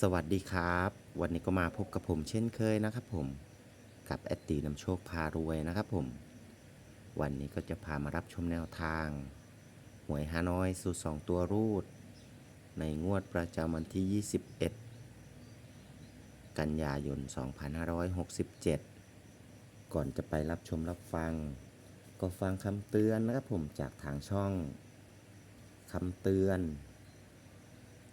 สวัสดีครับ วันนี้ก็มาพบกับผมเช่นเคยนะครับผมกับแอดตีนำโชคพารวยนะครับผม วันนี้ก็จะพามารับชมแนวทาง หวยฮานอยสูตร2ตัวรูด ในงวดประจำวันที่ 21 กันยายน 2567 ก่อนจะไปรับชมรับฟัง ก็ฟังคำเตือนนะครับผมจากทางช่องคำเตือน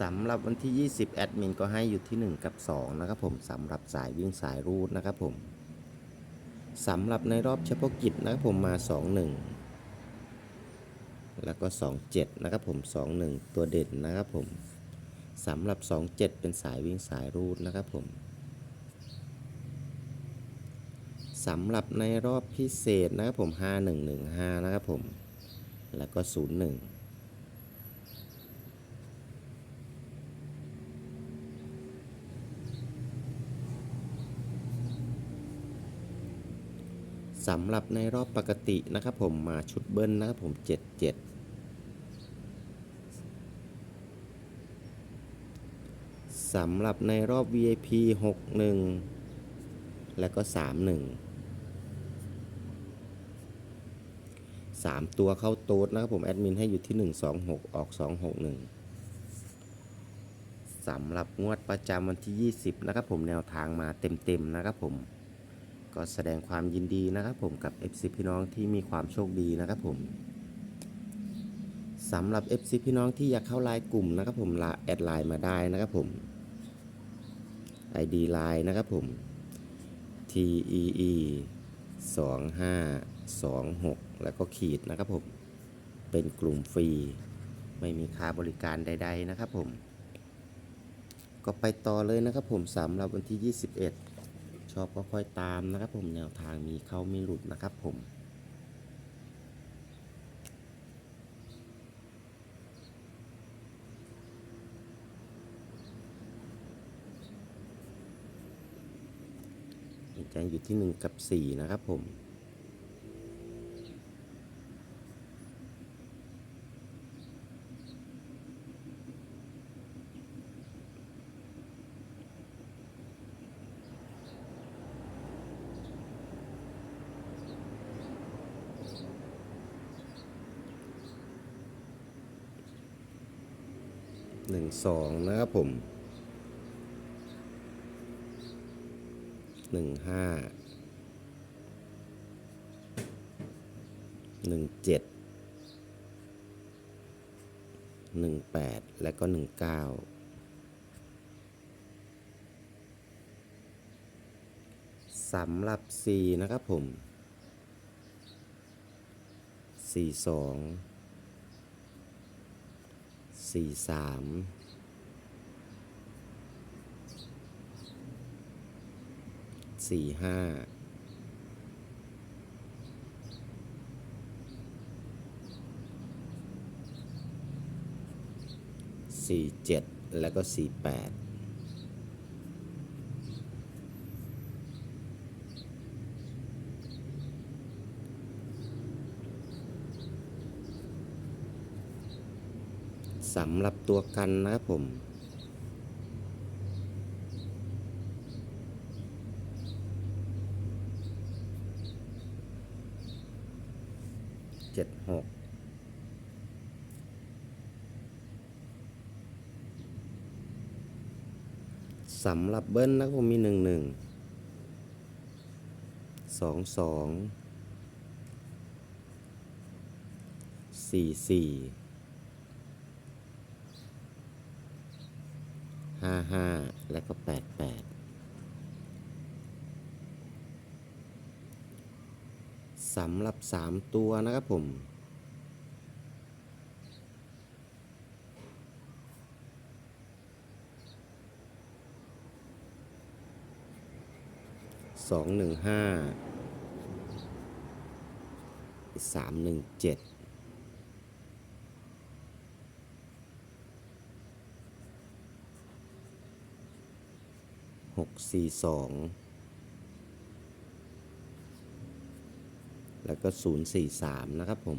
สำหรับวันที่ 20 แอดมินก็ให้อยู่ที่ 1 กับ 2 นะครับผมสำหรับสายวิ่งสายรูดนะครับผมสำหรับในรอบเฉพาะกิจนะครับผมมา 2 1 แล้วก็ 2 7 นะครับผม 2 1 ตัวเด่นนะครับผมสำหรับ 2 7 เป็นสายวิ่งสายรูดนะครับผมสำหรับในรอบพิเศษนะครับผม 5 1 1 5 นะครับผม แล้วก็ 01 1 สำหรับในรอบปกตินะครับผมมาชุดเบิ้ลนะครับผม 77สำหรับในรอบ VIP 61 แล้วก็ 31 3 ตัวเข้าโต๊ดนะครับผม แอดมินให้อยู่ที่ 126 ออก 261สำหรับงวดประจำวันที่ 20 นะครับผมแนวทางมาเต็มๆนะครับผม ก็แสดงความยินดีนะครับผมกับ FC พี่น้องที่มีความโชคดีนะครับผมสำหรับ FC พี่น้องที่อยากเข้าไลน์กลุ่มนะครับผมลาแอดไลน์มาได้นะครับผม ID ไลน์นะครับผม TEE 2526 แล้วก็ขีดนะครับผม เป็นกลุ่มฟรี ไม่มีค่าบริการใด ๆ นะครับผม ก็ไปต่อเลยนะครับผมสำหรับวันที่ 21 ชอบก็ค่อยตามนะครับผมแนวทางมีเข้ามีหลุดนะครับผมจะอยู่ที่ 1 กับ 4 นะครับผม หนึ่งสองนะครับผมหนึ่งห้าหนึ่งเจ็ดหนึ่งแปดและก็หนึ่งเก้าสำหรับ4นะครับผมสี่สอง สี่สามสี่ห้าสี่เจ็ดแล้วก็สี่แปด สำหรับตัวกันนะครับผมเจ็ดหกสำหรับเบิ้ลนะครับผมมีหนึ่งหนึ่งสองสองสี่สี่ ห้าและก็แปดแปดสำหรับสามตัวนะครับผมสองหนึ่งห้าสามหนึ่งเจ็ด หกสี่สองแล้วก็ศูนย์สี่สามนะครับผม